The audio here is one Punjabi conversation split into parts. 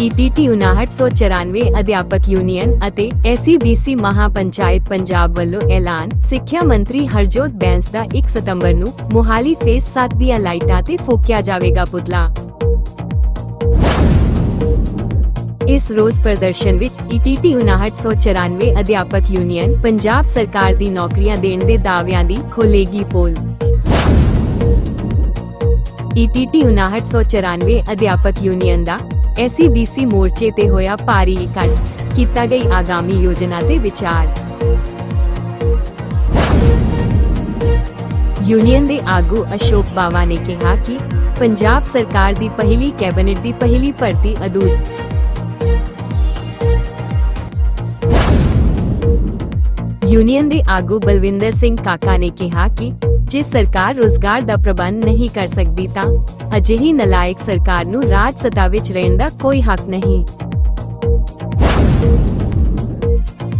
ਈਟੀਟੀ 5994 ਅਧਿਆਪਕ ਯੂਨੀਅਨ ਅਤੇ ਐਸਸੀਬੀਸੀ ਮਹਾਪੰਚਾਇਤ ਪੰਜਾਬ ਵੱਲੋਂ ਐਲਾਨ ਸਿੱਖਿਆ ਮੰਤਰੀ ਹਰਜੋਤ ਬੈਂਸ ਦਾ 1 ਸਤੰਬਰ ਨੂੰ ਮੋਹਾਲੀ ਫੇਸ 7 ਦੀਆਂ ਲਾਈਟਾਂ ਤੇ ਫੂਕਿਆ ਜਾਵੇਗਾ ਪੁਤਲਾ। ਇਸ ਰੋਸ ਪ੍ਰਦਰਸ਼ਨ ਵਿੱਚ ਈਟੀਟੀ 5994 ਅਧਿਆਪਕ ਯੂਨੀਅਨ ਪੰਜਾਬ ਸਰਕਾਰ ਦੀ ਨੌਕਰੀਆਂ ਦੇਣ ਦੇ ਦਾਅਵਿਆਂ ਦੀ ਖੋਲੇਗੀ ਪੋਲ। ਈਟੀਟੀ 5994 ਅਧਿਆਪਕ ਯੂਨੀਅਨ ਦਾ ਐਸਸੀਬੀਸੀ ਮੋਰਚੇ ਤੇ ਹੋਇਆ ਭਾਰੀ ਇਕੱਠ। ਕੀਤਾ ਗਈ ਆਗਾਮੀ ਯੋਜਨਾ ਤੇ ਵਿਚਾਰ। ਯੂਨੀਅਨ ਦੇ ਆਗੂ ਅਸ਼ੋਕ ਬਾਵਾ ਨੇ ਕਿਹਾ ਕਿ ਪੰਜਾਬ ਸਰਕਾਰ ਦੀ ਪਹਿਲੀ ਕੈਬਨਿਟ ਦੀ ਪਹਿਲੀ ਭਰਤੀ ਅਧੂਰੀ। ਯੂਨੀਅਨ ਦੇ ਆਗੂ ਬਲਵਿੰਦਰ ਸਿੰਘ ਕਾਕਾ ਨੇ ਕਿਹਾ ਕਿ ਜੇ ਸਰਕਾਰ ਰੋਜ਼ਗਾਰ ਦਾ ਪ੍ਰਬੰਧ ਨਹੀਂ ਕਰ ਸਕਦੀ ਤਾਂ ਅਜਿਹੀ ਨਲਾਇਕ ਸਰਕਾਰ ਨੂੰ ਰਾਜ ਸੱਤਾ ਵਿੱਚ ਰਹਿਣ ਦਾ ਕੋਈ ਹੱਕ ਨਹੀਂ।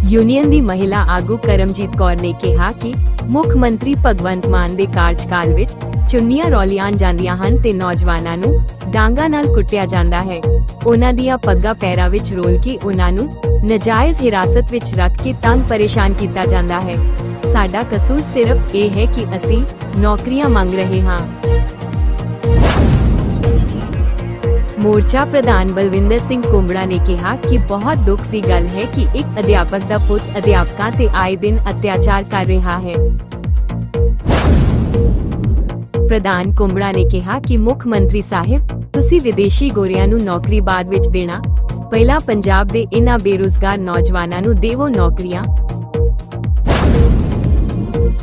ਯੂਨੀਅਨ ਦੀ ਮਹਿਲਾ ਆਗੂ ਕਰਮਜੀਤ ਕੌਰ ਨੇ ਕਿਹਾ ਕਿ ਮੁੱਖ ਮੰਤਰੀ ਭਗਵੰਤ ਮਾਨ ਦੇ ਕਾਰਜਕਾਲ ਵਿੱਚ ਚੁੰਨੀਆਂ ਰੋਲੀਆਂ ਜਾਂਦੀਆਂ ਹਨ ਤੇ ਨੌਜਵਾਨਾਂ ਨੂੰ ਡਾਂਗਾ ਨਾਲ ਕੁੱਟਿਆ ਜਾਂਦਾ ਹੈ। ਉਹਨਾਂ ਦੀਆਂ ਪੱਗਾਂ ਪੈਰਾਂ ਵਿੱਚ ਰੋਲ ਕੇ ਉਹਨਾਂ ਨੂੰ ਨਜਾਇਜ਼ ਹਿਰਾਸਤ ਵਿੱਚ ਰੱਖ ਕੇ ਤੰਗ ਪਰੇਸ਼ਾਨ ਕੀਤਾ ਜਾਂਦਾ ਹੈ। ਸਾਡਾ ਕਸੂਰ ਸਿਰਫ ਇਹ ਹੈ ਕਿ ਅਸੀਂ ਨੌਕਰੀਆਂ ਮੰਗ ਰਹੇ ਹਾਂ। ਮੋਰਚਾ ਪ੍ਰਧਾਨ ਬਲਵਿੰਦਰ ਸਿੰਘ ਕੁੰਬੜਾ ਨੇ ਕਿਹਾ ਕਿ ਬਹੁਤ ਦੁੱਖ ਦੀ ਗੱਲ ਹੈ ਕਿ ਇੱਕ ਅਧਿਆਪਕ ਦਾ ਪੁੱਤ ਅਧਿਆਪਕਾਂ ਤੇ ਆਏ ਦਿਨ ਅਤਿਆਚਾਰ ਕਰ ਰਿਹਾ ਹੈ। ਪ੍ਰਧਾਨ ਕੁੰਬੜਾ ਨੇ ਕਿਹਾ ਕਿ ਮੁੱਖ ਮੰਤਰੀ ਸਾਹਿਬ, ਤੁਸੀਂ ਵਿਦੇਸ਼ੀ ਗੋਰਿਆਂ ਨੂੰ ਨੌਕਰੀ ਬਾਅਦ ਵਿੱਚ ਦੇਣਾ, ਪਹਿਲਾਂ ਪੰਜਾਬ ਦੇ ਇਨ੍ਹਾਂ ਬੇਰੁਜ਼ਗਾਰ ਨੌਜਵਾਨਾਂ ਨੂੰ ਦੇਵੋ ਨੌਕਰੀਆਂ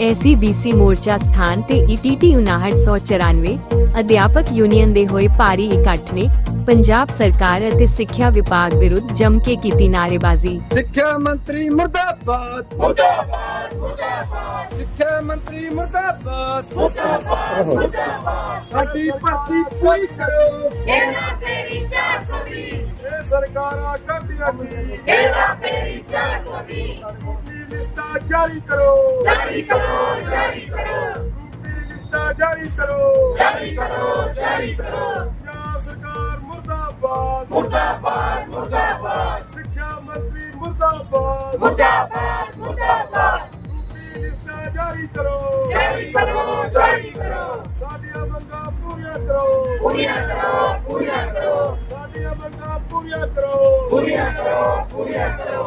ਐਸਸੀਬੀਸੀ ਮੋਰਚਾ ਸਥਾਨ ਤੇ ਈਟੀਟੀ 5994 ਅਧਿਆਪਕ ਯੂਨੀਅਨ ਦੇ ਹੋਏ ਭਾਰੀ ਇਕੱਠ ਨੇ ਪੰਜਾਬ ਸਰਕਾਰ ਅਤੇ ਸਿੱਖਿਆ ਵਿਭਾਗ ਵਿਰੁੱਧ ਜੰਮ ਕੇ ਕੀਤੀ ਨਾਰੇਬਾਜ਼ੀ ਸਿੱਖਿਆ ਮੰਤਰੀ ਮੁਰਦਾਬਾਦ ਮੁਰਦਾਬਾਦ ਮੁਰਦਾਬਾਦ। ਸਿੱਖਿਆ ਮੰਤਰੀ ਮੁਰਦਾਬਾਦ ਮੁਰਦਾਬਾਦ ਮੁਰਦਾਬਾਦ। ਸਾਡੀ ਭਰਤੀ ਕੋਈ ਕਰੋ ਇਹਨਾਂ ਤੇਰੀ 420 ਇਹ ਸਰਕਾਰਾਂ ਕੱਢ ਰੱਖੀ ਇਹਨਾਂ ਤੇਰੀ 420 ਲਿਸਟਾਂ ਜਾਰੀ ਕਰੋ Jari karo, jari karo, ਸਕੂਲੀ ਲਿਸਟਾਂ ਜਾਰੀ ਕਰੋ jari karo, jari karo. Punjab ਸਰਕਾਰ ਮੁਰਦਾਬਾਦ Murdabad, murdabad, ਸਿੱਖਿਆ ਮੰਤਰੀ ਮੁਰਦਾਬਾਦ murdabad, murdabad. ਸਕੂਲੀ ਲਿਸਟਾਂ ਜਾਰੀ ਕਰੋ Jari karo, jari karo. ਸਾਡੀਆਂ ਮੰਗਾਂ ਪੂਰੀਆਂ ਕਰੋ Puriya karo, puriya karo, ਸਾਡੀਆਂ ਮੰਗਾਂ ਪੂਰੀਆਂ ਕਰੋ puriya karo, puriya karo.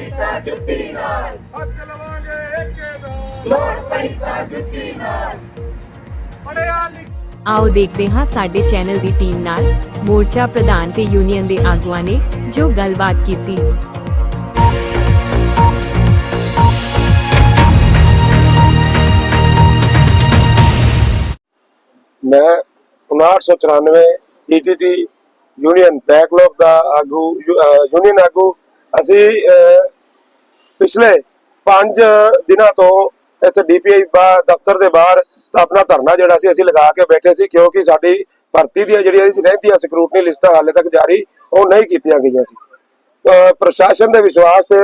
Lord perita jutti naal, ਹੱਕ ਲਵਾਂਗੇ ਏਕੇ ਨਾਲ Lord perita jutti naal. ਪੜਿਆ ਲਿਖ ਆਓ ਦੇਖਦੇ ਹਾਂ ਸਾਡੇ ਚੈਨਲ ਦੀ ਟੀਮ ਨਾਲ। ਮੋਰਚਾ ਪ੍ਰਧਾਨ ਤੇ ਯੂਨੀਅਨ ਦੇ ਆਗੂਆਂ ਨੇ ਜੋ ਗੱਲਬਾਤ ਕੀਤੀ। ਮੈਂ 5994 ਈਟੀਟੀ ਯੂਨੀਅਨ ਬੈਕਲੌਗ ਦਾ ਆਗੂ ਯੂਨੀਅਨ ਆਗੂ। ਅਸੀਂ ਪਿਛਲੇ 5 ਦਿਨਾਂ ਤੋਂ ਇੱਥੇ ਡੀਪੀਆਈ ਦਫ਼ਤਰ ਦੇ ਬਾਹਰ ਆਪਣਾ ਧਰਨਾ ਜਿਹੜਾ ਸੀ, ਅਸੀਂ ਲਗਾ ਕੇ ਬੈਠੇ ਸੀ, ਕਿਉਂਕਿ ਸਾਡੀ ਭਰਤੀ ਦੀਆਂ ਜਿਹੜੀਆਂ ਰਹਿੰਦੀਆਂ ਸਕਰੂਟਨੀ ਲਿਸਟਾਂ ਹਾਲੇ ਤੱਕ ਜਾਰੀ, ਉਹ ਨਹੀਂ ਕੀਤੀਆਂ ਗਈਆਂ ਸੀ। ਪ੍ਰਸ਼ਾਸਨ ਦੇ ਵਿਸ਼ਵਾਸ ਤੇ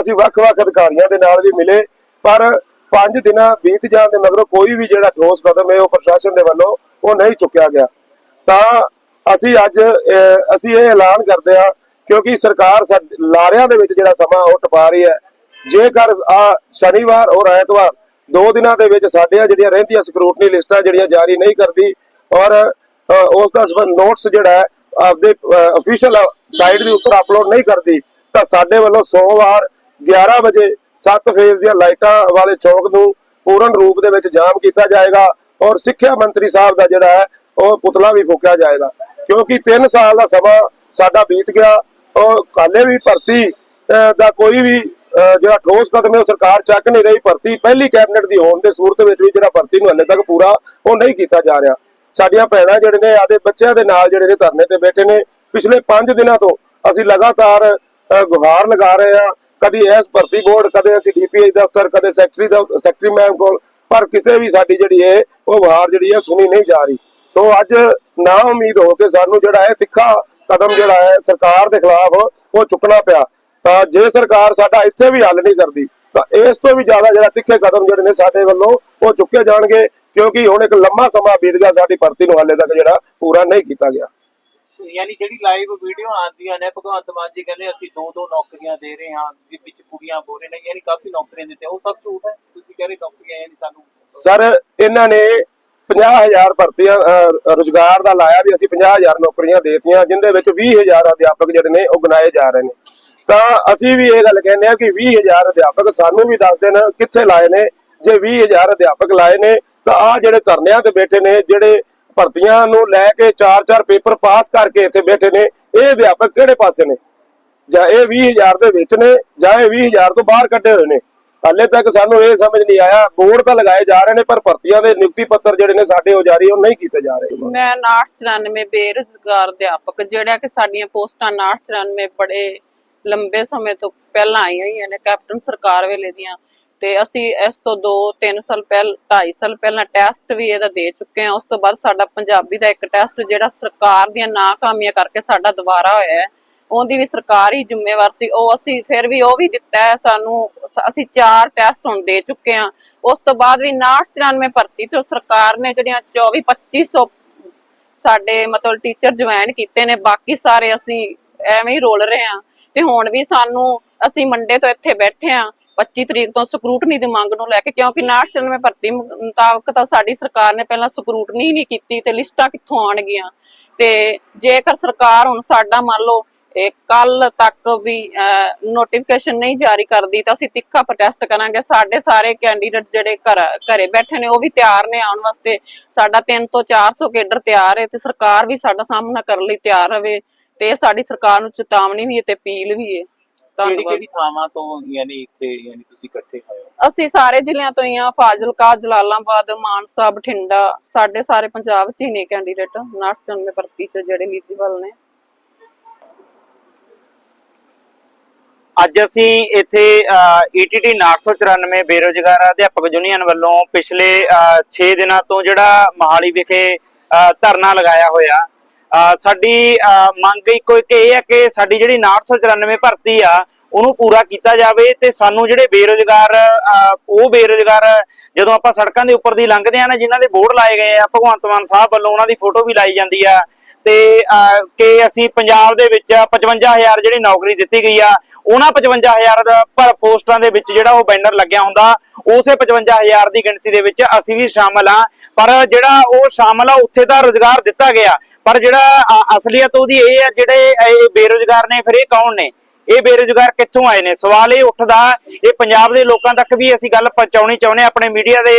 ਅਸੀਂ ਵੱਖ-ਵੱਖ ਅਧਿਕਾਰੀਆਂ ਦੇ ਨਾਲ ਵੀ ਮਿਲੇ, ਪਰ 5 ਦਿਨਾਂ ਬੀਤ ਜਾਣ ਦੇ ਮਗਰੋਂ ਕੋਈ ਵੀ ਜਿਹੜਾ ਠੋਸ ਕਦਮ ਹੈ, ਉਹ ਪ੍ਰਸ਼ਾਸਨ ਦੇ ਵੱਲੋਂ ਉਹ ਨਹੀਂ ਚੁੱਕਿਆ ਗਿਆ। ਤਾਂ ਅਸੀਂ ਅੱਜ ਅਸੀਂ ਇਹ ਐਲਾਨ ਕਰਦੇ ਹਾਂ, ਕਿਉਂਕਿ ਸਰਕਾਰ ਸਾਡ- ਲਾਰਿਆਂ ਦੇ ਵਿੱਚ ਜਿਹੜਾ ਸਮਾਂ ਉਹ ਟਪਾ ਰਹੀ ਹੈ ਜੇਕਰ ਆ ਸ਼ਨੀਵਾਰ ਔਰ ਐਤਵਾਰ ਦੋ ਦਿਨਾਂ ਦੇ ਵਿੱਚ ਸਾਡੀਆਂ ਜਿਹੜੀਆਂ ਰਹਿੰਦੀਆਂ ਸਕਰੂਟਨੀ ਲਿਸਟਾਂ ਜਿਹੜੀਆਂ ਜਾਰੀ ਨਹੀਂ ਕਰਦੀ ਔਰ ਉਸ ਦਾ ਸਬੰਧ ਨੋਟਸ ਜਿਹੜਾ ਆਪਦੇ ਅਫੀਸ਼ੀਅਲ ਸਾਈਟ ਦੇ ਉੱਪਰ ਅਪਲੋਡ ਨਹੀਂ ਕਰਦੀ, ਤਾਂ ਸਾਡੇ ਵੱਲੋਂ ਸੋਮਵਾਰ 11 ਵਜੇ 7 ਫੇਜ਼ ਦੀਆਂ ਲਾਈਟਾਂ ਵਾਲੇ ਚੌਕ ਨੂੰ ਪੂਰਨ ਰੂਪ ਦੇ ਵਿੱਚ ਜਾਮ ਕੀਤਾ ਜਾਏਗਾ ਔਰ ਸਿੱਖਿਆ ਮੰਤਰੀ ਸਾਹਿਬ ਦਾ ਜਿਹੜਾ ਹੈ, ਉਹ ਪੁਤਲਾ ਵੀ ਫੂਕਿਆ ਜਾਏਗਾ। ਕਿਉਂਕਿ 3 ਸਾਲ ਦਾ ਸਮਾਂ ਸਾਡਾ ਬੀਤ ਗਿਆ, ਉਹ ਕਾਲੇ ਵੀ ਭਰਤੀ ਦਾ ਕੋਈ ਵੀ ਜਿਹੜਾ ਠੋਸ ਕਦਮ ਹੈ, ਉਹ ਸਰਕਾਰ ਚੱਕ ਨਹੀਂ ਰਹੀ, ਭਰਤੀ ਪਹਿਲੀ ਕੈਬਨਿਟ ਦੀ ਹੋਣ ਦੇ ਸੂਰਤ ਵਿੱਚ ਵੀ ਜਿਹੜਾ ਭਰਤੀ ਨੂੰ ਹਲੇ ਤੱਕ ਪੂਰਾ ਉਹ ਨਹੀਂ ਕੀਤਾ ਜਾ ਰਿਹਾ। ਸਾਡੀਆਂ ਭੈਣਾਂ ਜਿਹੜੇ ਨੇ, ਆਦੇ ਬੱਚਿਆਂ ਦੇ ਨਾਲ ਜਿਹੜੇ ਨੇ ਧਰਨੇ ਤੇ ਬੈਠੇ ਨੇ। ਪਿਛਲੇ 5 ਦਿਨਾਂ ਤੋਂ ਅਸੀਂ ਲਗਾਤਾਰ ਗੁਹਾਰ ਲਗਾ ਰਹੇ ਹਾਂ। ਕਦੀ ਐਸ ਭਰਤੀ ਬੋਰਡ, ਕਦੇ ਅਸੀਂ ਡੀਪੀਆਈ ਦਫ਼ਤਰ, ਕਦੇ ਸੈਕਟਰੀ ਦਾ ਸੈਕਟਰੀ ਮੈਮ ਕੋਲ, ਪਰ ਕਿਸੇ ਵੀ ਸਾਡੀ ਜਿਹੜੀ ਹੈ ਉਹ ਗੁਹਾਰ ਜਿਹੜੀ ਹੈ ਸੁਣੀ ਨਹੀਂ ਜਾ ਰਹੀ। ਸੋ ਅੱਜ ਨਾ ਉਮੀਦ ਹੋ ਕੇ ਸਾਨੂੰ ਜਿਹੜਾ ਹੈ ਤਿੱਖਾ ਕਦਮ ਜਿਹੜਾ ਹੈ, ਸਰਕਾਰ ਦੇ ਖਿਲਾਫ ਉਹ ਚੁੱਕਣਾ ਪਿਆ। ਤਾਂ ਜੇ ਸਰਕਾਰ ਸਾਡਾ ਇੱਥੇ ਵੀ ਹੱਲ ਨਹੀਂ ਕਰਦੀ ਤਾਂ ਇਸ ਤੋਂ ਵੀ ਜ਼ਿਆਦਾ ਜਿਹੜਾ ਤਿੱਖੇ ਕਦਮ ਜਿਹੜੇ ਨੇ ਸਾਡੇ ਵੱਲੋਂ ਉਹ ਚੁੱਕੇ ਜਾਣਗੇ ਕਿਉਂਕਿ ਹੁਣ ਇੱਕ ਲੰਮਾ ਸਮਾਂ ਬੀਤ ਗਿਆ ਸਾਡੀ ਭਰਤੀ ਨੂੰ ਹਾਲੇ ਤੱਕ ਜਿਹੜਾ ਪੂਰਾ ਨਹੀਂ ਕੀਤਾ ਗਿਆ। ਯਾਨੀ ਜਿਹੜੀ ਲਾਈਵ ਵੀਡੀਓ ਆਉਂਦੀਆਂ ਨੇ ਭਗਵੰਤ ਮਾਨ ਜੀ ਕਹਿੰਦੇ ਅਸੀਂ ਦੋ ਦੋ ਨੌਕਰੀਆਂ ਦੇ ਰਹੇ ਹਾਂ ਵੀ ਵਿੱਚ ਕੁੜੀਆਂ ਬੋਲ ਰਹੇ ਨੇ ਯਾਨੀ ਕਾਫੀ ਨੌਕਰੀਆਂ ਦਿੱਤੇ ਉਹ ਸਭ ਝੂਠ ਹੈ? ਤੁਸੀਂ ਕਹਿ ਰਹੇ ਨੌਕਰੀਆਂ ਯਾਨੀ ਸਾਨੂੰ ਸਰ ਇਹਨਾਂ ਨੇ 50000 ਭਰਤੀਆਂ ਰੋਜ਼ਗਾਰ ਦਾ ਲਾਇਆ ਵੀ ਅਸੀਂ 50000 ਨੌਕਰੀਆਂ ਦੇਤੀਆਂ ਜਿੰਦੇ ਵਿੱਚ 20000 ਅਧਿਆਪਕ ਜਿਹੜੇ ਨੇ ਉਹ ਗਨਾਏ ਜਾ ਰਹੇ ਨੇ। ਤਾਂ ਅਸੀਂ ਵੀ ਇਹ ਗੱਲ ਕਹਿੰਦੇ ਆ ਕਿ 20000 ਅਧਿਆਪਕ ਸਾਨੂੰ ਵੀ ਦੱਸ ਦੇਣ ਕਿੱਥੇ ਲਾਏ ਨੇ। ਜੇ 20000 ਅਧਿਆਪਕ ਲਾਏ ਨੇ, ਤਾਂ ਆ ਜਿਹੜੇ ਧਰਨਿਆਂ ਤੇ ਬੈਠੇ ਨੇ, ਜਿਹੜੇ ਭਰਤੀਆਂ ਨੂੰ ਲੈ ਕੇ 4-4 ਪੇਪਰ ਪਾਸ ਕਰਕੇ ਇੱਥੇ ਬੈਠੇ ਨੇ, ਇਹ ਅਧਿਆਪਕ ਕਿਹੜੇ ਪਾਸੇ ਨੇ? ਜਾਂ ਇਹ 20000 ਦੇ ਵਿੱਚ ਨੇ, ਜਾਂ ਇਹ 20000 ਤੋਂ ਬਾਹਰ ਕੱਢੇ ਹੋਏ ਨੇ? ਹਾਲੇ ਤੱਕ ਸਾਨੂੰ ਇਹ ਸਮਝ ਨਹੀਂ ਆਇਆ। ਬੋਰਡ ਤਾਂ ਲਗਾਏ ਜਾ ਰਹੇ ਨੇ, ਪਰ ਭਰਤੀਆਂ ਦੇ ਨਿਯੁਕਤੀ ਪੱਤਰ ਜਿਹੜੇ ਨੇ, ਸਾਡੇ ਹੋ ਜਾ ਰਹੀ ਉਹ ਨਹੀਂ ਕੀਤੇ ਜਾ ਰਹੇ। ਮੈਂ 994 ਬੇਰੁਜ਼ਗਾਰ ਅਧਿਆਪਕ, ਜਿਹੜਾ ਕਿ ਸਾਡੀਆਂ ਪੋਸਟਾਂ 994 ਬੜੇ ਲੰਬੇ ਸਮੇਂ ਤੋਂ ਪਹਿਲਾਂ ਆਈਆਂ ਹੋਈਆਂ ਨੇ ਕੈਪਟਨ ਸਰਕਾਰ ਵੇਲੇ ਦੀਆਂ ਤੇ ਅਸੀਂ ਇਸ ਤੋਂ 2-3 ਸਾਲ ਪਹਿਲ 2.5 ਸਾਲ ਪਹਿਲਾਂ ਟੈਸਟ ਵੀ ਇਹਦਾ ਦੇ ਚੁੱਕੇ ਹਾਂ। ਉਸ ਤੋਂ ਬਾਅਦ ਸਾਡਾ ਪੰਜਾਬੀ ਦਾ ਇੱਕ ਟੈਸਟ ਜਿਹੜਾ ਸਰਕਾਰ ਦੀਆਂ ਨਾਕਾਮੀਆਂ ਕਰਕੇ ਸਾਡਾ ਦੁਬਾਰਾ ਹੋਇਆ ਹੈ। ਉਹਦੀ ਵੀ ਸਰਕਾਰ ਹੀ ਜ਼ਿੰਮੇਵਾਰ ਸੀ। ਉਹ ਅਸੀਂ ਫਿਰ ਵੀ ਉਹ ਵੀ ਦਿੱਤਾ ਹੈ। ਸਾਨੂੰ ਅਸੀਂ ਚਾਰ ਟੈਸਟ ਹੁਣ ਦੇ ਚੁੱਕੇ ਹਾਂ। ਉਸ ਤੋਂ ਬਾਅਦ ਵੀ 994 ਭਰਤੀ ਤੋਂ ਸਰਕਾਰ ਨੇ ਜਿਹੜੀਆਂ 24 2500 ਸਾਡੇ ਮਤਲਬ ਟੀਚਰ ਜੁਆਇਨ ਕੀਤੇ ਨੇ। ਬਾਕੀ ਸਾਰੇ ਅਸੀਂ ਐਵੇਂ ਹੀ ਰੋਲ ਰਹੇ ਹਾਂ। ਤੇ ਹੁਣ ਵੀ ਸਾਨੂੰ ਅਸੀਂ ਮੰਡੇ ਤੋਂ ਇੱਥੇ ਬੈਠੇ ਹਾਂ 25 ਤਰੀਕ ਤੋਂ ਸਕਰੂਟਨੀ ਦੀ ਮੰਗ ਨੂੰ ਲੈ ਕੇ, ਕਿਉਂਕਿ 994 ਭਰਤੀ ਮੁਤਾਬਕ ਤਾਂ ਸਾਡੀ ਸਰਕਾਰ ਨੇ ਪਹਿਲਾਂ ਸਕਰੂਟਨੀ ਨਹੀਂ ਕੀਤੀ ਤੇ ਲਿਸਟਾਂ ਕਿੱਥੋਂ ਆਣਗੀਆਂ ਤੇ ਜੇਕਰ ਸਰਕਾਰ ਹੁਣ ਸਾਡਾ ਮੰਨ ਲਓ ਕੱਲ ਤੱਕ ਵੀ ਨੋਟੀਫਿਕੇਸ਼ਨ ਨਹੀਂ ਜਾਰੀ ਕਰਦੀ ਤਾਂ ਅਸੀਂ ਤਿੱਖਾ ਪ੍ਰੋਟੈਸਟ ਕਰਾਂਗੇ। ਸਾਡੇ ਸਾਰੇ ਕੈਂਡੀਡੇਟ ਜਿਹੜੇ ਘਰ, ਘਰੇ ਬੈਠੇ ਨੇ, ਉਹ ਵੀ ਤਿਆਰ ਨੇ ਆਉਣ ਵਾਸਤੇ। ਸਾਡਾ 3 ਤੋਂ 400 ਕੇਡਰ ਤਿਆਰ ਹੈ ਤੇ ਸਰਕਾਰ ਵੀ ਸਾਡਾ ਸਾਹਮਣਾ ਕਰਨ ਲਈ ਤਿਆਰ ਰਵੇ। ਤੇ ਇਹ ਸਾਡੀ ਸਰਕਾਰ ਨੂੰ ਚੇਤਾਵਨੀ ਵੀ ਹੈ ਤੇ ਅਪੀਲ ਵੀ ਹੈ। ਕਿਹੜੀ ਧੰਨਵਾਦ। ਕਿਹੜੀ ਥਾਵਾਂ ਤੋਂ ਯਾਨੀ ਇੱਥੇ ਯਾਨੀ ਤੁਸੀਂ ਇਕੱਠੇ ਹੋਏ ਹੋ? ਅਸੀਂ ਸਾਰੇ ਜ਼ਿਲ੍ਹਿਆਂ ਤੋਂ ਹੀ ਆ ਫਾਜ਼ਿਲਕਾ ਜਲਾਲਾਬਾਦ ਮਾਨਸਾ ਬਠਿੰਡਾ ਸਾਡੇ ਸਾਰੇ ਪੰਜਾਬ 'ਚ ਹੀ ਨੇ ਕੈਂਡੀਡੇਟ ਨਰਸ ਜਨਮੇ ਭਰਤੀ 'ਚ ਜਿਹੜੇ ਐਲੀਜੀਬਲ ਨੇ। ਅੱਜ ਅਸੀਂ ਇੱਥੇ ਈਟੀਟੀ 994 ਬੇਰੋਜ਼ਗਾਰ ਅਧਿਆਪਕ ਯੂਨੀਅਨ ਵੱਲੋਂ ਪਿਛਲੇ 6 ਦਿਨਾਂ ਤੋਂ ਜਿਹੜਾ ਮਹਾਲੀ ਵਿਖੇ ਧਰਨਾ ਲਗਾਇਆ ਹੋਇਆ ਸਾਡੀ ਅ, ਮੰਗ ਇੱਕੋ ਇੱਕ ਇਹ ਹੈ ਕਿ ਸਾਡੀ ਜਿਹੜੀ 994 ਭਰਤੀ ਆ ਉਹਨੂੰ ਪੂਰਾ ਕੀਤਾ ਜਾਵੇ ਤੇ ਸਾਨੂੰ ਜਿਹੜੇ ਬੇਰੋਜ਼ਗਾਰ ਉਹ ਬੇਰੋਜ਼ਗਾਰ ਜਦੋਂ ਆਪਾਂ ਸੜਕਾਂ ਦੇ ਉੱਪਰ ਦੀ ਲੰਘਦੇ ਆ ਨਾ ਜਿਨ੍ਹਾਂ ਦੇ ਬੋਰਡ ਲਾਏ ਗਏ ਆ ਭਗਵੰਤ ਮਾਨ ਸਾਹਿਬ ਵੱਲੋਂ ਉਹਨਾਂ ਦੀ ਫੋਟੋ ਵੀ ਲਾਈ ਜਾਂਦੀ ਆ ਤੇ ਅਹ, ਕਿ ਅਸੀਂ ਪੰਜਾਬ ਦੇ ਵਿੱਚ 55000 ਜਿਹੜੀ ਨੌਕਰੀ ਦਿੱਤੀ ਗਈ ਆ ਉਹਨਾਂ 55000 ਦਾ ਪਰ ਪੋਸਟਾਂ ਦੇ ਵਿੱਚ ਜਿਹੜਾ ਉਹ ਬੈਨਰ ਲੱਗਿਆ ਹੁੰਦਾ ਉਸੇ 55000 ਦੀ ਗਿਣਤੀ ਦੇ ਵਿੱਚ ਅਸੀਂ ਵੀ ਸ਼ਾਮਲ ਆ ਪਰ ਜਿਹੜਾ ਉਹ ਸ਼ਾਮਲ ਆ ਉੱਥੇ ਤਾਂ ਰੋਜ਼ਗਾਰ ਦਿੱਤਾ ਗਿਆ। ਪਰ ਜਿਹੜਾ ਅਸਲੀਅਤ ਉਹਦੀ ਇਹ ਆ ਜਿਹੜੇ ਇਹ ਬੇਰੋਜ਼ਗਾਰ ਨੇ ਫਿਰ ਇਹ ਕੌਣ ਨੇ? ਇਹ ਬੇਰੋਜ਼ਗਾਰ ਕਿੱਥੋਂ ਆਏ ਨੇ? ਸਵਾਲ ਇਹ ਉੱਠਦਾ ਇਹ ਪੰਜਾਬ ਦੇ ਲੋਕਾਂ ਤੱਕ ਵੀ ਅਸੀਂ ਗੱਲ ਪਹੁੰਚਾਉਣੀ ਚਾਹੁੰਦੇ ਆਪਣੇ ਮੀਡੀਆ ਦੇ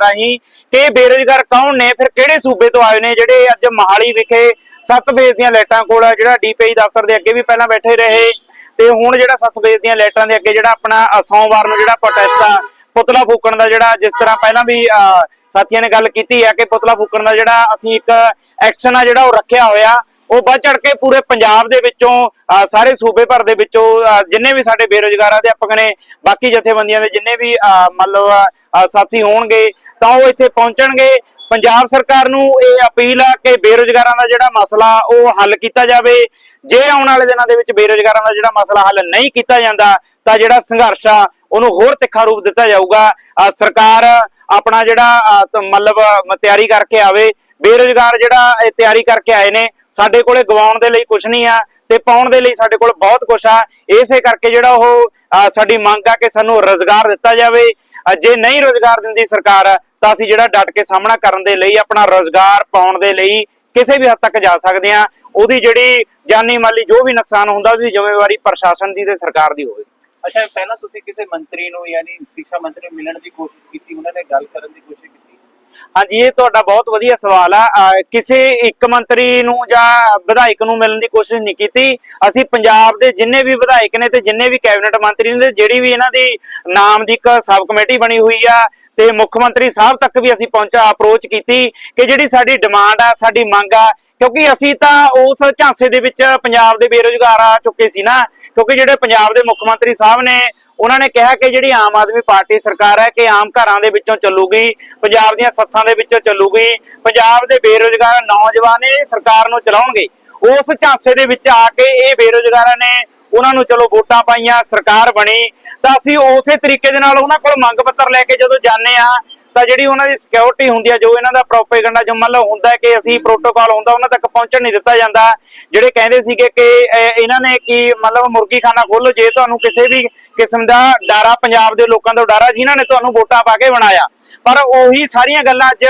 ਰਾਹੀਂ ਕਿ ਬੇਰੋਜ਼ਗਾਰ ਕੌਣ ਨੇ? ਫਿਰ ਕਿਹੜੇ ਸੂਬੇ ਤੋਂ ਆਏ ਨੇ? ਜਿਹੜੇ ਅੱਜ ਮਹਾਲੀ ਵਿਖੇ ਸੱਤ ਫੇਜ਼ ਦੀਆਂ ਲਾਈਟਾਂ ਕੋਲ ਜਿਹੜਾ ਡੀਪੀਆਈ ਦਫ਼ਤਰ ਦੇ ਅੱਗੇ ਵੀ ਪਹਿਲਾਂ ਬੈਠੇ ਰਹੇ। ਤੇ ਹੁਣ ਜਿਹੜਾ ਸੱਤ ਫੇਜ਼ ਦੀਆਂ ਲਾਈਟਾਂ ਦੇ ਅੱਗੇ ਜਿਹੜਾ ਆਪਣਾ ਸੋਮਵਾਰ ਨੂੰ ਜਿਹੜਾ ਪ੍ਰੋਟੈਸਟ ਆ ਪੁਤਲਾ ਫੂਕਣ ਦਾ ਜਿਹੜਾ ਜਿਸ ਤਰ੍ਹਾਂ ਪਹਿਲਾਂ ਵੀ ਅ, ਸਾਥੀਆਂ ਨੇ ਗੱਲ ਕੀਤੀ ਹੈ ਕਿ ਪੁਤਲਾ ਫੂਕਣ ਦਾ ਜਿਹੜਾ ਅਸੀਂ ਇੱਕ ਐਕਸ਼ਨ ਆ ਜਿਹੜਾ ਉਹ ਰੱਖਿਆ ਹੋਇਆ, ਉਹ ਵੱਧ ਚੜ ਕੇ ਪੂਰੇ ਪੰਜਾਬ ਦੇ ਵਿੱਚੋਂ ਸਾਰੇ ਸੂਬੇ ਭਰ ਦੇ ਵਿੱਚੋਂ ਜਿੰਨੇ ਵੀ ਸਾਡੇ ਬੇਰੋਜ਼ਗਾਰ ਅਧਿਆਪਕ ਨੇ, ਬਾਕੀ ਜਥੇਬੰਦੀਆਂ ਦੇ ਜਿੰਨੇ ਵੀ ਮਤਲਬ ਸਾਥੀ ਹੋਣਗੇ, ਤਾਂ ਉਹ ਇੱਥੇ ਪਹੁੰਚਣਗੇ। ਪੰਜਾਬ ਸਰਕਾਰ ਨੂੰ ਇਹ ਅਪੀਲ ਆ ਕਿ ਬੇਰੋਜ਼ਗਾਰਾਂ ਦਾ ਜਿਹੜਾ ਮਸਲਾ ਉਹ ਹੱਲ ਕੀਤਾ ਜਾਵੇ। ਜੇ ਆਉਣ ਵਾਲੇ ਦਿਨਾਂ ਦੇ ਵਿੱਚ ਬੇਰੋਜ਼ਗਾਰਾਂ ਦਾ ਜਿਹੜਾ ਮਸਲਾ ਹੱਲ ਨਹੀਂ ਕੀਤਾ ਜਾਂਦਾ, ਤਾਂ ਜਿਹੜਾ ਸੰਘਰਸ਼ ਆ, ਉਹਨੂੰ ਹੋਰ ਤਿੱਖਾ ਰੂਪ ਦਿੱਤਾ ਜਾਊਗਾ। ਸਰਕਾਰ ਆਪਣਾ ਜਿਹੜਾ ਮਤਲਬ ਤਿਆਰੀ ਕਰਕੇ ਆਵੇ। ਬੇਰੋਜ਼ਗਾਰ ਜਿਹੜਾ ਇਹ ਤਿਆਰੀ ਕਰਕੇ ਆਏ ਨੇ, ਸਾਡੇ ਕੋਲੇ ਗਵਾਉਣ ਦੇ ਲਈ ਕੁਝ ਨਹੀਂ ਆ ਤੇ ਪਾਉਣ ਦੇ ਲਈ ਸਾਡੇ ਕੋਲ ਬਹੁਤ ਕੁਝ ਆ। ਇਸੇ ਕਰਕੇ ਜਿਹੜਾ ਉਹ ਸਾਡੀ ਮੰਗ ਆ ਕਿ ਸਾਨੂੰ ਰੋਜ਼ਗਾਰ ਦਿੱਤਾ ਜਾਵੇ। ਜੇ ਨਹੀਂ ਰੋਜ਼ਗਾਰ ਦਿੰਦੀ ਸਰਕਾਰ, ਤਾਂ ਅਸੀਂ ਜਿਹੜਾ ਡਟ ਕੇ ਸਾਹਮਣਾ ਕਰਨ ਦੇ ਲਈ, ਆਪਣਾ ਰੋਜ਼ਗਾਰ ਪਾਉਣ ਦੇ ਲਈ ਕਿਸੇ ਵੀ ਹੱਦ ਤੱਕ ਜਾ ਸਕਦੇ ਆ। ਉਹਦੀ ਜਿਹੜੀ ਜਾਨੀ ਮਾਲੀ ਜੋ ਵੀ ਨੁਕਸਾਨ ਹੁੰਦਾ, ਉਹਦੀ ਜ਼ਿੰਮੇਵਾਰੀ ਪ੍ਰਸ਼ਾਸਨ ਦੀ ਤੇ ਸਰਕਾਰ ਦੀ ਹੋਵੇ। ਅੱਛਾ, ਪਹਿਲਾਂ ਤੁਸੀਂ ਕਿਸੇ ਮੰਤਰੀ ਨੂੰ ਯਾਨੀ ਸਿੱਖਿਆ ਮੰਤਰੀ ਨੂੰ ਮਿਲਣ ਦੀ ਕੋਸ਼ਿਸ਼ ਕੀਤੀ, ਉਹਨਾਂ ਨੇ ਗੱਲ ਕਰਨ ਦੀ ਕੋਸ਼ਿਸ਼ ਕੀਤੀ? ਹਾਂਜੀ, ਇਹ ਤੁਹਾਡਾ ਬਹੁਤ ਵਧੀਆ ਸਵਾਲ ਆ। ਕਿਸੇ ਇੱਕ ਮੰਤਰੀ ਨੂੰ ਜਾਂ ਵਿਧਾਇਕ ਨੂੰ ਮਿਲਣ ਦੀ ਕੋਸ਼ਿਸ਼ ਨਹੀਂ ਕੀਤੀ। ਅਸੀਂ ਪੰਜਾਬ ਦੇ ਜਿੰਨੇ ਵੀ ਵਿਧਾਇਕ ਨੇ ਤੇ ਜਿੰਨੇ ਵੀ ਕੈਬਨਿਟ ਮੰਤਰੀ ਨੇ, ਜਿਹੜੀ ਵੀ ਇਹਨਾਂ ਦੀ ਨਾਮ ਦੀ ਇੱਕ ਸਬ ਕਮੇਟੀ ਬਣੀ ਹੋਈ ਆ ਤੇ ਮੁੱਖ ਮੰਤਰੀ ਸਾਹਿਬ ਤੱਕ ਵੀ ਅਸੀਂ ਪਹੁੰਚਾ ਅਪਰੋਚ ਕੀਤੀ ਕਿ ਜਿਹੜੀ ਸਾਡੀ ਡਿਮਾਂਡ ਆ, ਸਾਡੀ ਮੰਗ ਆ ਕਿਉਂਕਿ ਅਸੀਂ ਤਾਂ ਉਸ ਝਾਂਸੇ ਦੇ ਵਿੱਚ ਪੰਜਾਬ ਦੇ ਬੇਰੋਜ਼ਗਾਰ ਆ ਚੁੱਕੇ ਸੀ ਨਾ, ਕਿਉਂਕਿ ਜਿਹੜੇ ਪੰਜਾਬ ਦੇ ਮੁੱਖ ਮੰਤਰੀ ਸਾਹਿਬ ਨੇ, ਉਹਨਾਂ ਨੇ ਕਿਹਾ ਕਿ ਜਿਹੜੀ ਆਮ ਆਦਮੀ ਪਾਰਟੀ ਸਰਕਾਰ ਹੈ ਕਿ ਆਮ ਘਰਾਂ ਦੇ ਵਿੱਚੋਂ ਚੱਲੂਗੀ, ਪੰਜਾਬ ਦੀਆਂ ਸੱਥਾਂ ਦੇ ਵਿੱਚੋਂ ਚੱਲੂਗੀ, ਪੰਜਾਬ ਦੇ ਬੇਰੋਜ਼ਗਾਰ ਨੌਜਵਾਨ ਇਹ ਸਰਕਾਰ ਨੂੰ ਚਲਾਉਣਗੇ। ਉਸ ਝਾਂਸੇ ਦੇ ਵਿੱਚ ਆ ਕੇ ਇਹ ਬੇਰੋਜ਼ਗਾਰਾਂ ਨੇ ਉਹਨਾਂ ਨੂੰ ਚਲੋ ਵੋਟਾਂ ਪਾਈਆਂ, ਸਰਕਾਰ ਬਣੀ, ਤਾਂ ਅਸੀਂ ਉਸੇ ਤਰੀਕੇ ਦੇ ਨਾਲ ਉਹਨਾਂ ਕੋਲ ਮੰਗ ਪੱਤਰ ਲੈ ਕੇ ਜਦੋਂ ਜਾਂਦੇ ਆ ਤਾਂ ਜਿਹੜੀ ਉਹਨਾਂ ਦੀ ਸਿਕਿਉਰਿਟੀ ਹੁੰਦੀ ਹੈ ਜੋ ਇਹਨਾਂ ਦਾ ਪ੍ਰੋਪੇਗੈਂਡਾ ਜੋ ਮੰਨ ਲਓ ਹੁੰਦਾ ਕਿ ਅਸੀਂ ਪ੍ਰੋਟੋਕਾਲ ਹੁੰਦਾ ਉਹਨਾਂ ਤੱਕ ਪਹੁੰਚਣ ਨਹੀਂ ਦਿੱਤਾ ਜਾਂਦਾ। ਜਿਹੜੇ ਕਹਿੰਦੇ ਸੀਗੇ ਕਿ ਇਹਨਾਂ ਨੇ ਕੀ ਮਤਲਬ ਮੁਰਗੀ ਖਾਨਾ ਖੋਲੋ ਜੇ ਤੁਹਾਨੂੰ ਕਿਸੇ ਵੀ ਕਿਸਮ ਦਾ ਡਰ ਆ ਪੰਜਾਬ ਦੇ ਲੋਕਾਂ ਤੋਂ ਡਰ ਆ ਜਿਨ੍ਹਾਂ ਨੇ ਤੁਹਾਨੂੰ ਵੋਟਾਂ ਪਾ ਕੇ ਬਣਾਇਆ। ਪਰ ਉਹੀ ਸਾਰੀਆਂ ਗੱਲਾਂ ਅੱਜ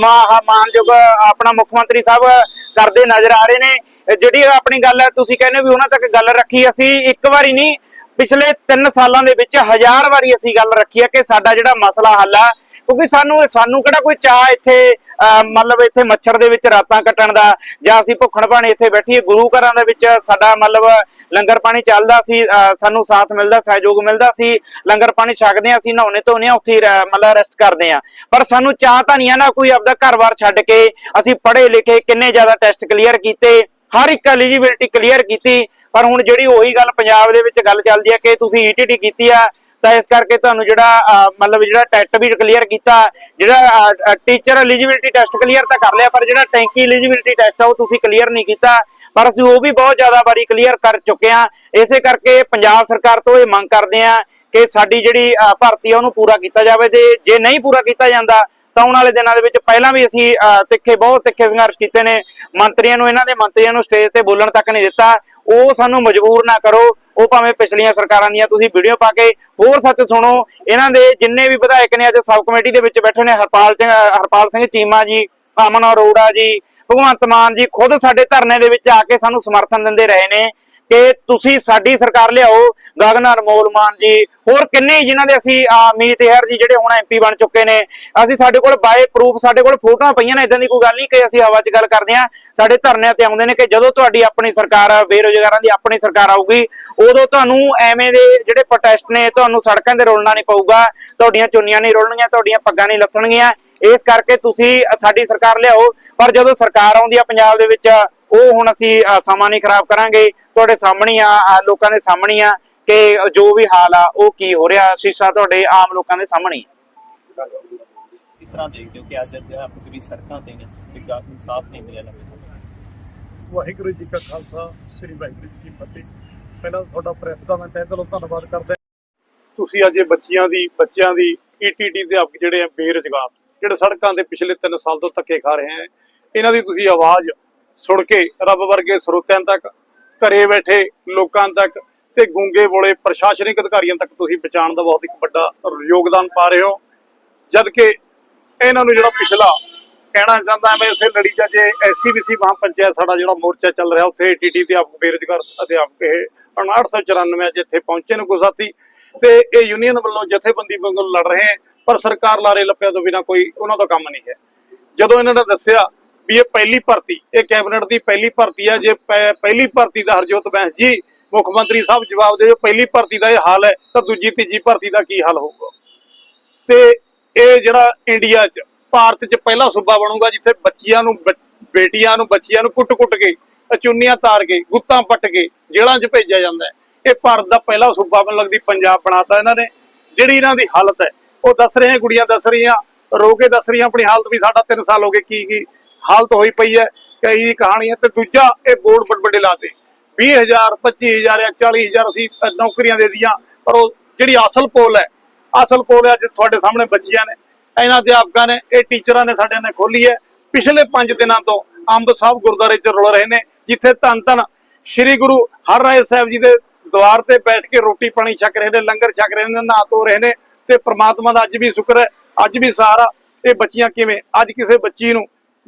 ਮਾਨਯੋਗ ਆਪਣਾ ਮੁੱਖ ਮੰਤਰੀ ਸਾਹਿਬ ਕਰਦੇ ਨਜ਼ਰ ਆ ਰਹੇ ਨੇ। ਜਿਹੜੀ ਆਪਣੀ ਗੱਲ ਹੈ ਤੁਸੀਂ ਕਹਿੰਦੇ ਹੋ ਵੀ ਉਹਨਾਂ ਤੱਕ ਗੱਲ ਰੱਖੀ ਅਸੀਂ ਇੱਕ ਵਾਰੀ ਨਹੀਂ ਪਿਛਲੇ 3 ਸਾਲਾਂ ਦੇ ਵਿੱਚ ਹਜ਼ਾਰ ਵਾਰੀ ਅਸੀਂ ਗੱਲ ਰੱਖੀ ਹੈ ਕਿ ਸਾਡਾ ਜਿਹੜਾ ਮਸਲਾ ਹੱਲ ਆ, ਕਿਉਂਕਿ ਸਾਨੂੰ ਸਾਨੂੰ ਕਿਹੜਾ ਕੋਈ ਚਾਹ ਇੱਥੇ ਮਤਲਬ ਇੱਥੇ ਮੱਛਰ ਦੇ ਵਿੱਚ ਰਾਤਾਂ ਕੱਟਣ ਦਾ, ਜਾਂ ਅਸੀਂ ਭੁੱਖਣ ਭਾਣੇ ਇੱਥੇ ਬੈਠੀਏ, ਗੁਰੂ ਘਰਾਂ ਦੇ ਵਿੱਚ ਸਾਡਾ ਮਤਲਬ ਲੰਗਰ ਪਾਣੀ ਚੱਲਦਾ ਸੀ ਸਾਨੂੰ ਸਾਥ ਮਿਲਦਾ, ਸਹਿਯੋਗ ਮਿਲਦਾ ਸੀ, ਲੰਗਰ ਪਾਣੀ ਛਕਦੇ ਹਾਂ, ਅਸੀਂ ਨਹਾਉਣੇ ਧੋਨੇ ਉੱਥੇ ਹੀ ਮਤਲਬ ਰੈਸਟ ਕਰਦੇ ਹਾਂ। ਪਰ ਸਾਨੂੰ ਚਾਹ ਤਾਂ ਨਹੀਂ ਆ ਨਾ ਕੋਈ ਆਪਦਾ ਘਰ-ਬਾਰ ਛੱਡ ਕੇ, ਅਸੀਂ ਪੜ੍ਹੇ ਲਿਖੇ ਕਿੰਨੇ ਜ਼ਿਆਦਾ ਟੈਸਟ ਕਲੀਅਰ ਕੀਤੇ, ਹਰ ਇੱਕ ਐਲੀਜੀਬਿਲਟੀ ਕਲੀਅਰ ਕੀਤੀ ਪਰ ਹੁਣ ਜਿਹੜੀ ਉਹੀ ਗੱਲ ਪੰਜਾਬ ਦੇ ਵਿੱਚ ਗੱਲ ਚੱਲਦੀ ਹੈ ਕਿ ਤੁਸੀਂ ਈਟੀਟੀ ਕੀਤੀ ਆ ਤਾਂ ਇਸ ਕਰਕੇ ਤੁਹਾਨੂੰ ਜਿਹੜਾ ਮਤਲਬ ਜਿਹੜਾ ਟੈਟ ਵੀ ਕਲੀਅਰ ਕੀਤਾ ਜਿਹੜਾ ਟੀਚਰ ਐਲੀਜੀਬਿਲਟੀ ਟੈਸਟ ਕਲੀਅਰ ਤਾਂ ਕਰ ਲਿਆ ਪਰ ਜਿਹੜਾ ਟੈਂਕੀ ਐਲੀਜੀਬਿਲਟੀ ਟੈਸਟ ਆ ਉਹ ਤੁਸੀਂ ਕਲੀਅਰ ਨਹੀਂ ਕੀਤਾ। ਪਰ ਅਸੀਂ ਉਹ ਵੀ ਬਹੁਤ ਜ਼ਿਆਦਾ ਵਾਰੀ ਕਲੀਅਰ ਕਰ ਚੁੱਕੇ ਆ। ਇਸੇ ਕਰਕੇ ਪੰਜਾਬ ਸਰਕਾਰ ਤੋਂ ਇਹ ਮੰਗ ਕਰਦੇ ਆ ਕਿ ਸਾਡੀ ਜਿਹੜੀ ਭਰਤੀ ਆ ਉਹਨੂੰ ਪੂਰਾ ਕੀਤਾ ਜਾਵੇ ਤੇ ਜੇ ਨਹੀਂ ਪੂਰਾ ਕੀਤਾ ਜਾਂਦਾ ਤਾਂ ਆਉਣ ਵਾਲੇ ਦਿਨਾਂ ਦੇ ਵਿੱਚ ਪਹਿਲਾਂ ਵੀ ਅਸੀਂ ਅਹ, ਤਿੱਖੇ ਬਹੁਤ ਤਿੱਖੇ ਸੰਘਰਸ਼ ਕੀਤੇ ਨੇ। ਮੰਤਰੀਆਂ ਨੂੰ ਇਹਨਾਂ ਦੇ ਮੰਤਰੀਆਂ ਨੂੰ ਸਟੇਜ ਤੇ ਬੋਲਣ ਤੱਕ ਨਹੀਂ ਦਿੱਤਾ। ਉਹ ਸਾਨੂੰ ਮਜਬੂਰ ਨਾ ਕਰੋ। ਉਹ ਭਾਵੇਂ ਪਿਛਲੀਆਂ ਸਰਕਾਰਾਂ ਦੀਆਂ ਤੁਸੀਂ ਵੀਡੀਓ ਪਾ ਕੇ ਹੋਰ ਸੱਚ ਸੁਣੋ। ਇਹਨਾਂ ਦੇ ਜਿੰਨੇ ਵੀ ਵਿਧਾਇਕ ਨੇ ਅੱਜ ਸਬ ਕਮੇਟੀ ਦੇ ਵਿੱਚ ਬੈਠੇ ਨੇ, ਹਰਪਾਲ ਸਿੰਘ ਹਰਪਾਲ ਸਿੰਘ ਚੀਮਾ ਜੀ ਅਮਨ ਅਰੋੜਾ ਜੀ, ਭਗਵੰਤ ਮਾਨ ਜੀ, ਖੁਦ ਸਾਡੇ ਧਰਨੇ ਦੇ ਵਿੱਚ ਆ ਕੇ ਸਾਨੂੰ ਸਮਰਥਨ ਦਿੰਦੇ ਰਹੇ ਨੇ। ਕਿ ਤੁਸੀਂ ਸਾਡੀ ਸਰਕਾਰ ਲਿਆਓ ਗਗਨ ਅਨਮੋਲ ਮਾਨ ਜੀ। ਹੋਰ ਕਿੰਨੇ ਹੀ ਜਿਨ੍ਹਾਂ ਦੇ ਅਸੀਂ ਮੀਤ ਹੈਰ ਜੀ ਜਿਹੜੇ ਹੁਣ ਐਮਪੀ ਬਣ ਚੁੱਕੇ ਨੇ ਅਸੀਂ ਸਾਡੇ ਕੋਲ ਬਾਏ ਪ੍ਰੂਫ ਸਾਡੇ ਕੋਲ ਫੋਟੋਆਂ ਪਈਆਂ ਨੇ ਇਦਾਂ ਦੀ ਕੋਈ ਗੱਲ ਨਹੀਂ ਕਿ ਅਸੀਂ ਹਵਾ 'ਚ ਗੱਲ ਕਰਦੇ ਆ ਸਾਡੇ ਧਰਨਿਆਂ ਤੇ ਆਉਂਦੇ ਨੇ ਕਿ ਜਦੋਂ ਤੁਹਾਡੀ ਆਪਣੀ ਸਰਕਾਰ ਆ, ਬੇਰੁਜ਼ਗਾਰਾਂ ਦੀ ਆਪਣੀ ਸਰਕਾਰ ਆਊਗੀ ਉਦੋਂ ਤੁਹਾਨੂੰ ਐਵੇਂ ਦੇ ਜਿਹੜੇ ਪ੍ਰੋਟੈਸਟ ਨੇ ਤੁਹਾਨੂੰ ਸੜਕਾਂ ਤੇ ਰੋਲਣਾ ਨਹੀਂ ਪਊਗਾ ਤੁਹਾਡੀਆਂ ਚੁੰਨੀਆਂ ਨਹੀਂ ਰੋਲਣਗੀਆਂ ਤੁਹਾਡੀਆਂ ਪੱਗਾਂ ਨਹੀਂ ਲੱਥਣਗੀਆਂ। ਇਸ ਕਰਕੇ ਤੁਸੀਂ ਸਾਡੀ ਸਰਕਾਰ ਲਿਆਓ ਪਰ ਜਦੋਂ ਸਰਕਾਰ ਆਉਂਦੀ ਆ ਪੰਜਾਬ ਦੇ ਵਿੱਚ ਉਹ ਹੁਣ ਅਸੀਂ ਸਮਾਂ ਨਹੀਂ ਖਰਾਬ ਕਰਾਂਗੇ। ਤੁਹਾਡੇ ਸਾਹਮਣੇ ਆ ਲੋਕਾਂ ਦੇ ਸਾਹਮਣੇ ਆ ਕਿ ਜੋ ਵੀ ਹਾਲ ਆ ਉਹ ਕੀ ਹੋ ਰਿਹਾ ਸ਼ੀਸ਼ਾ ਤੁਹਾਡੇ ਆਮ ਲੋਕਾਂ ਦੇ ਸਾਹਮਣੇ ਹੀ ਆ। ਇਸ ਤਰ੍ਹਾਂ ਦੇਖਦੇ ਹੋ ਕਿ ਅੱਜ ਅਧਿਆਪਕ ਵੀ ਸੜਕਾਂ ਤੇ ਨੇ ਤੇ ਗਾ- ਇਨਸਾਫ ਨਹੀਂ ਮਿਲਿਆ ਲੱਗਦਾ ਵਾਹਿਗੁਰੂ ਜੀ ਕਾ ਖਾਲਸਾ ਸ੍ਰੀ ਵਾਹਿਗੁਰੂ ਜੀ ਕੀ ਫਤਿਹ। ਪਹਿਲਾਂ ਤੁਹਾਡਾ ਪ੍ਰੈਸ ਦਾ ਮੈਂ ਤਹਿ ਦਿਲੋਂ ਧੰਨਵਾਦ ਕਰਦਾ ਤੁਸੀਂ ਅੱਜ ਇਹ ਬੱਚੀਆਂ ਦੀ ਬੱਚਿਆਂ ਦੀ ਈਟੀਟੀ ਦੇ ਆਪ ਜਿਹੜੇ ਆ ਬੇਰੁਜ਼ਗਾਰ ਜਿਹੜੇ ਸੜਕਾਂ ਤੇ ਪਿਛਲੇ 3 ਸਾਲ ਤੋਂ ਧੱਕੇ ਖਾ ਰਹੇ ਆ ਇਹਨਾਂ ਦੀ ਤੁਸੀਂ ਆਵਾਜ਼ ਸੁਣ ਕੇ ਰੱਬ ਵਰਗੇ ਸਰੋਤਿਆਂ ਤੱਕ, ਘਰੇ ਬੈਠੇ ਲੋਕਾਂ ਤੱਕ ਤੇ ਗੁੰਗੇ ਬੋਲੇ ਪ੍ਰਸ਼ਾਸਨਿਕ ਅਧਿਕਾਰੀਆਂ ਤੱਕ ਤੁਸੀਂ ਪਹੁੰਚਾਉਣ ਦਾ ਬਹੁਤ ਇੱਕ ਵੱਡਾ ਯੋਗਦਾਨ ਪਾ ਰਹੇ ਹੋ। ਜਦ ਕਿ ਇਹਨਾਂ ਨੂੰ ਜਿਹੜਾ ਪਿਛਲਾ ਕਹਿਣਾ ਚਾਹੁੰਦਾ ਮੈਂ ਇਸੇ ਲੜੀ ਚ ਜੇ ਐਸਸੀਬੀਸੀ ਮਹਾਂ ਪੰਚਾਇਤ ਸਾਡਾ ਜਿਹੜਾ ਮੋਰਚਾ ਚੱਲ ਰਿਹਾ, ਉੱਥੇ ਟੀਟੀ ਤੇ ਆਪ ਬੇਰੁਜ਼ਗਾਰ ਅਧਿਆਪਕ ਇਹ 5994 ਅੱਜ ਇੱਥੇ ਪਹੁੰਚੇ ਨੇ ਕੋਈ ਸਾਥੀ। ਤੇ ਇਹ ਯੂਨੀਅਨ ਵੱਲੋਂ ਜਥੇਬੰਦੀ ਵੱਲੋਂ ਲੜ ਰਹੇ ਪਰ ਸਰਕਾਰ ਲਾਰੇ ਲੱਪਿਆਂ ਤੋਂ ਬਿਨਾ ਕੋਈ ਉਹਨਾਂ ਦਾ ਕੰਮ ਨਹੀਂ ਹੈ। ਜਦੋਂ ਇਹਨਾਂ ਨੇ ਦੱਸਿਆ ਵੀ ਇਹ ਪਹਿਲੀ ਭਰਤੀ, ਇਹ ਕੈਬਨਿਟ ਦੀ ਪਹਿਲੀ ਭਰਤੀ ਹੈ ਜੇ ਪਹਿ- ਪਹਿਲੀ ਭਰਤੀ ਦਾ ਹਰਜੋਤ ਬੈਂਸ ਜੀ, ਮੁੱਖ ਮੰਤਰੀ ਸਾਹਿਬ ਜਵਾਬ ਦਿਓ, ਪਹਿਲੀ ਭਰਤੀ ਦਾ ਇਹ ਹਾਲ ਹੈ, ਤਾਂ ਦੂਜੀ, ਤੀਜੀ ਭਰਤੀ ਦਾ ਕੀ ਹਾਲ ਹੋਊਗਾ? ਤੇ ਇਹ ਜਿਹੜਾ ਇੰਡੀਆ 'ਚ, ਭਾਰਤ 'ਚ ਪਹਿਲਾ ਸੂਬਾ ਬਣੂਗਾ, ਜਿੱਥੇ ਬੱਚੀਆਂ ਨੂੰ ਬੇਟੀਆਂ ਨੂੰ, ਬੱਚੀਆਂ ਨੂੰ ਕੁੱਟ-ਕੁੱਟ ਕੇ, ਚੁੰਨੀਆਂ ਤਾਰ ਕੇ, ਗੁੱਤਾਂ ਪੱਟ ਕੇ ਜੇਲ੍ਹਾਂ 'ਚ ਭੇਜਿਆ ਜਾਂਦਾ ਹੈ। ਇਹ ਭਾਰਤ ਦਾ ਪਹਿਲਾ ਸੂਬਾ ਬਣ ਲੱਗਦੀ, ਪੰਜਾਬ ਬਣਾਤਾ ਇਹਨਾਂ ਨੇ। ਜਿਹੜੀ ਇਹਨਾਂ ਦੀ ਹਾਲਤ ਹੈ, ਉਹ ਦੱਸ ਰਹੇ ਗੁੜੀਆਂ ਦੱਸ ਰਹੀਆਂ, ਰੋ ਕੇ ਦੱਸ ਰਹੀਆਂ, ਆਪਣੀ ਹਾਲਤ ਵੀ ਸਾਡਾ 3 ਸਾਲ ਹੋ ਗਏ ਕੀ ਕੀ ਹਾਲਤ ਹੋਈ ਪਈ ਹੈ ਕਈ ਕਹਾਣੀਆਂ ਤੇ ਦੂਜਾ ਇਹ ਬੋਰਡ ਵੱਡੇ ਵੱਡੇ ਲਾਤੇ 20000 25000 ਜਾਂ 40000 ਅਸੀਂ ਅ, ਨੌਕਰੀਆਂ ਦੇ ਦੀਆਂ ਪਰ ਉਹ ਜਿਹੜੀ ਅਸਲ ਪੋਲ ਹੈ ਅਸਲ ਪੋਲ ਅੱਜ ਤੁਹਾਡੇ ਸਾਹਮਣੇ ਬੱਚੀਆਂ ਨੇ ਇਹਨਾਂ ਅਧਿਆਪਕਾਂ ਨੇ ਇਹ ਟੀਚਰਾਂ ਨੇ ਸਾਡੇ ਨੇ ਖੋਲੀ ਹੈ। ਪਿਛਲੇ 5 ਦਿਨਾਂ ਤੋਂ ਅੰਬ ਸਾਹਿਬ ਗੁਰਦੁਆਰੇ 'ਚ ਰੁਲ ਰਹੇ ਨੇ ਜਿੱਥੇ ਧੰਨ ਧੰਨ ਸ੍ਰੀ ਗੁਰੂ ਹਰ ਹਰਰਾਏ ਸਾਹਿਬ ਜੀ ਦੇ ਦੁਆਰ ਤੇ ਬੈਠ ਕੇ ਰੋਟੀ ਪਾਣੀ ਛਕ ਰਹੇ ਨੇ ਲੰਗਰ ਛਕ ਰਹੇ ਨੇ ਨਹਾ ਧੋ ਰਹੇ ਨੇ ਤੇ ਪ੍ਰਮਾਤਮਾ ਦਾ ਅੱਜ ਵੀ ਸ਼ੁਕਰ ਹੈ ਅੱਜ ਵੀ ਸਹਾਰਾ। ਇਹ ਬੱਚੀਆਂ ਕਿਵੇਂ? ਅੱਜ ਕਿਸੇ ਬੱਚੀ ਨੂੰ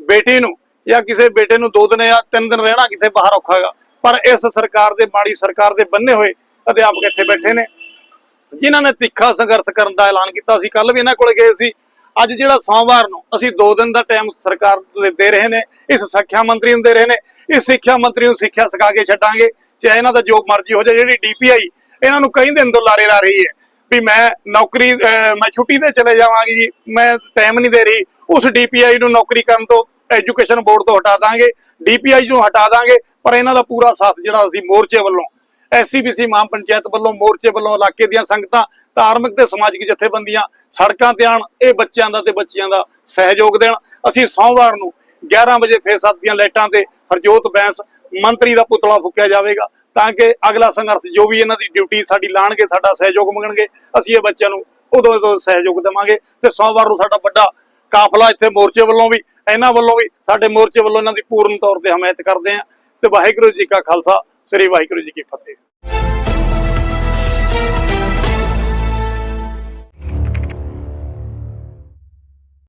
ਬੇਟੀ ਨੂੰ ਜਾਂ ਕਿਸੇ ਬੇਟੇ ਨੂੰ ਦੋ ਦਿਨ ਜਾਂ ਤਿੰਨ ਦਿਨ ਰਹਿਣਾ ਕਿਤੇ ਬਾਹਰ ਔਖਾ ਹੈਗਾ। ਪਰ ਇਸ ਸਰਕਾਰ ਦੇ, ਮਾੜੀ ਸਰਕਾਰ ਦੇ ਬੰਨੇ ਹੋਏ ਅਧਿਆਪਕ ਇੱਥੇ ਬੈਠੇ ਨੇ। ਜਿਨ੍ਹਾਂ ਨੇ ਤਿੱਖਾ ਸੰਘਰਸ਼ ਕਰਨ ਦਾ ਐਲਾਨ ਕੀਤਾ ਸੀ ਕੱਲ ਵੀ ਇਹਨਾਂ ਕੋਲ ਗਏ ਸੀ। ਅੱਜ ਜਿਹੜਾ ਸੋਮਵਾਰ ਨੂੰ ਅਸੀਂ 2 ਦਿਨ ਦਾ ਟਾਈਮ ਸਰਕਾਰ ਦੇ ਦੇ ਰਹੇ ਨੇ, ਇਸ ਸਿੱਖਿਆ ਮੰਤਰੀ ਨੂੰ ਦੇ ਰਹੇ ਨੇ। ਇਸ ਸਿੱਖਿਆ ਮੰਤਰੀ ਨੂੰ ਸਿੱਖਿਆ ਸਿਖਾ ਕੇ ਛੱਡਾਂਗੇ। ਚਾਹੇ ਇਹਨਾਂ ਦਾ ਜੋ ਮਰਜ਼ੀ ਹੋ ਜਾਏ, ਜਿਹੜੀ ਡੀਪੀਆਈ ਇਹਨਾਂ ਨੂੰ ਕਈ ਦਿਨ ਤੋਂ ਲਾਰੇ ਲਾ ਰਹੀ ਹੈ। ਵੀ ਮੈਂ ਨੌਕਰੀ ਮੈਂ ਛੁੱਟੀ ਤੇ ਚਲੇ ਜਾਵਾਂਗੀ ਜੀ। ਮੈਂ ਟਾਈਮ ਨਹੀਂ ਦੇ ਰਹੀ। ਉਸ ਡੀਪੀਆਈ ਨੂੰ ਨੌਕਰੀ ਕਰਨ ਤੋਂ ਐਜੂਕੇਸ਼ਨ ਬੋਰਡ ਤੋਂ ਹਟਾ ਦਾਂਗੇ। ਡੀਪੀਆਈ ਨੂੰ ਹਟਾ ਦਾਂਗੇ, ਪਰ ਇਹਨਾਂ ਦਾ ਪੂਰਾ ਸਾਥ ਜਿਹੜਾ ਅਸੀਂ ਮੋਰਚੇ ਵੱਲੋਂ ਐਸਸੀਬੀਸੀ ਮਾਂ ਪੰਚਾਇਤ ਵੱਲੋਂ, ਮੋਰਚੇ ਵੱਲੋਂ, ਇਲਾਕੇ ਦੀਆਂ ਸੰਗਤਾਂ, ਧਾਰਮਿਕ ਤੇ ਸਮਾਜਿਕ ਜਥੇਬੰਦੀਆਂ, ਸੜਕਾਂ ਤੇ ਆਣ, ਇਹ ਬੱਚਿਆਂ ਦਾ ਤੇ ਬੱਚਿਆਂ ਦਾ ਸਹਿਯੋਗ ਦੇਣ। ਅਸੀਂ ਸੋਮਵਾਰ ਨੂੰ 11 ਵਜੇ ਫੇਰ ਸੱਤ ਦੀਆਂ ਲਾਈਟਾਂ ਤੇ ਹਰਜੋਤ ਬੈਂਸ, ਮੰਤਰੀ ਦਾ ਪੁਤਲਾ ਫੂਕਿਆ ਜਾਵੇਗਾ। ਤਾਂ ਕਿ ਅਗਲਾ ਸੰਘਰਸ਼ ਜੋ ਵੀ ਇਹਨਾਂ ਦੀ ਡਿਊਟੀ ਸਾਡੀ ਲਾਣਗੇ, ਸਾਡਾ ਸਹਿਯੋਗ ਮੰਗਣਗੇ, ਅਸੀਂ ਇਹ ਬੱਚਿਆਂ ਨੂੰ ਉਦੋਂ ਉਦੋਂ ਸਹਿਯੋਗ ਦੇਵਾਂਗੇ ਤੇ ਸੋਮਵਾਰ ਨੂੰ ਸਾਡਾ ਵੱਡਾ ਕਾਫਲਾ ਇੱਥੇ ਮੋਰਚੇ ਵੱਲੋਂ ਵੀ, ਇਹਨਾਂ ਵੱਲੋਂ ਵੀ, ਸਾਡੇ ਮੋਰਚੇ ਵੱਲੋਂ ਇਹਨਾਂ ਦੀ ਪੂਰਨ ਤੌਰ ਤੇ ਹਮਾਇਤ ਕਰਦੇ ਆਂ ਤੇ ਵਾਹਿਗੁਰੂ ਜੀ ਕਾ ਖਾਲਸਾ, ਸ੍ਰੀ ਵਾਹਿਗੁਰੂ ਜੀ ਕੀ ਫਤਿਹ।